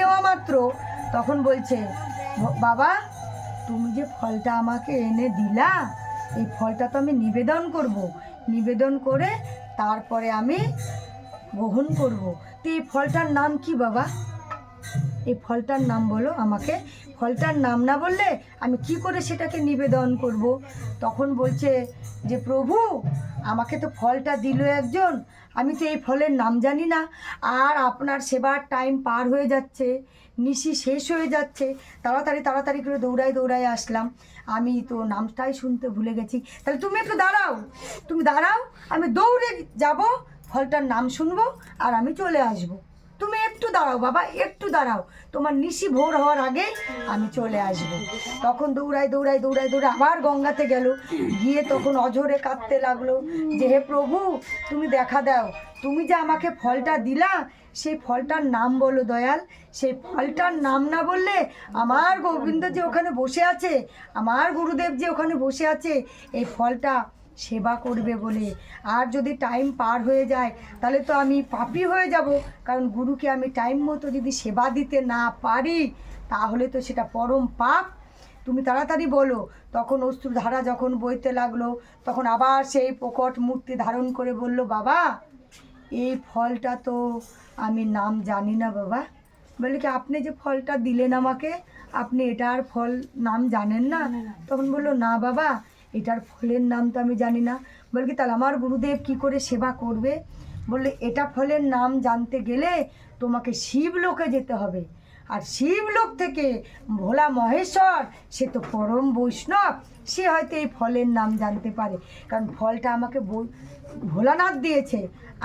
নেওয়া মাত্র। তখন বলছে বাবা, তুমি যে ফলটা আমাকে এনে দিলা, এই ফলটা তো আমি নিবেদন করব। নিবেদন করে তারপরে আমি গ্রহণ করব। তো এই ফলটার নাম কি বাবা? এই ফলটার নাম বলো আমাকে। ফলটার নাম না বললে আমি কি করে সেটাকে নিবেদন করব? তখন বলছে যে, প্রভু, আমাকে তো ফলটা দিল একজন। আমি তো এই ফলের নাম জানি না। আর আপনার সেবার টাইম পার হয়ে যাচ্ছে। নিশি শেষ হয়ে যাচ্ছে। তাড়াতাড়ি তাড়াতাড়ি করে দৌড়ায় দৌড়ায় আসলাম। আমি তো নামটাই শুনতে ভুলে গেছি। তাহলে তুমি একটু দাঁড়াও। তুমি দাঁড়াও। আমি দৌড়ে যাব, ফলটার নাম শুনব, আর আমি চলে আসব। তুমি একটু দাঁড়াও বাবা, একটু দাঁড়াও। তোমার নিশি ভোর হওয়ার আগে আমি চলে আসব। তখন দৌড়াই দৌড়াই দৌড়াই দৌড়াই আবার গঙ্গাতে গেল। গিয়ে তখন অঝরে কাঁদতে লাগল যে, হে প্রভু, তুমি দেখা দাও। তুমি যে আমাকে ফলটা দিলা, সেই ফলটার নাম বলো দয়াল। সেই ফলটার নাম না বললে আমার গোবিন্দ যে ওখানে বসে আছে, আমার গুরুদেব যে ওখানে বসে আছে, এই ফলটা সেবা করবে বলে। আর যদি টাইম পার হয়ে যায় তাহলে তো আমি পাপি হয়ে যাব। কারণ গুরুকে আমি টাইম মতো যদি সেবা দিতে না পারি তাহলে তো সেটা পরম পাপ। তুমি তাড়াতাড়ি বলো তখন অশ্রুধারা যখন বইতে লাগল তখন আবার সেই প্রকট মূর্তি ধারণ করে বলল বাবা এই ফলটা তো আমি নাম জানি না বাবা। বলে কি আপনি যে ফলটা দিলেন আমাকে আপনি এটার ফল নাম জানেন না। তখন বলল না বাবা এটার ফলের নাম তো আমি জানি না। বলে কি, তাহলে আমার গুরুদেব কি করে সেবা করবে? বললে, এটা ফলের নাম জানতে গেলে তোমাকে শিবলোকে যেতে হবে। আর শিবলোক থেকে ভোলা মহেশ্বর, সে তো পরম বৈষ্ণব, সে হয়তো এই ফলের নাম জানতে পারে। কারণ ফলটা আমাকে ভোলানাথ দিয়েছে।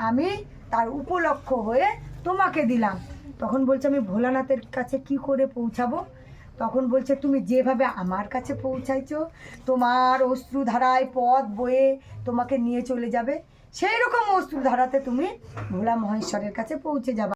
আমি তার উপলক্ষ হয়ে তোমাকে দিলাম। তখন বলছে, আমি ভোলানাথের কাছে কি করে পৌঁছাবো? তখন বলছে, তুমি যেভাবে আমার কাছে পৌঁছাইছো, তোমার অশ্রুধারায় পথ বয়ে তোমাকে নিয়ে চলে যাবে সেই রকম অশ্রুধারাতে তুমি ভোলা মহেশ্বরের কাছে পৌঁছে যাবে।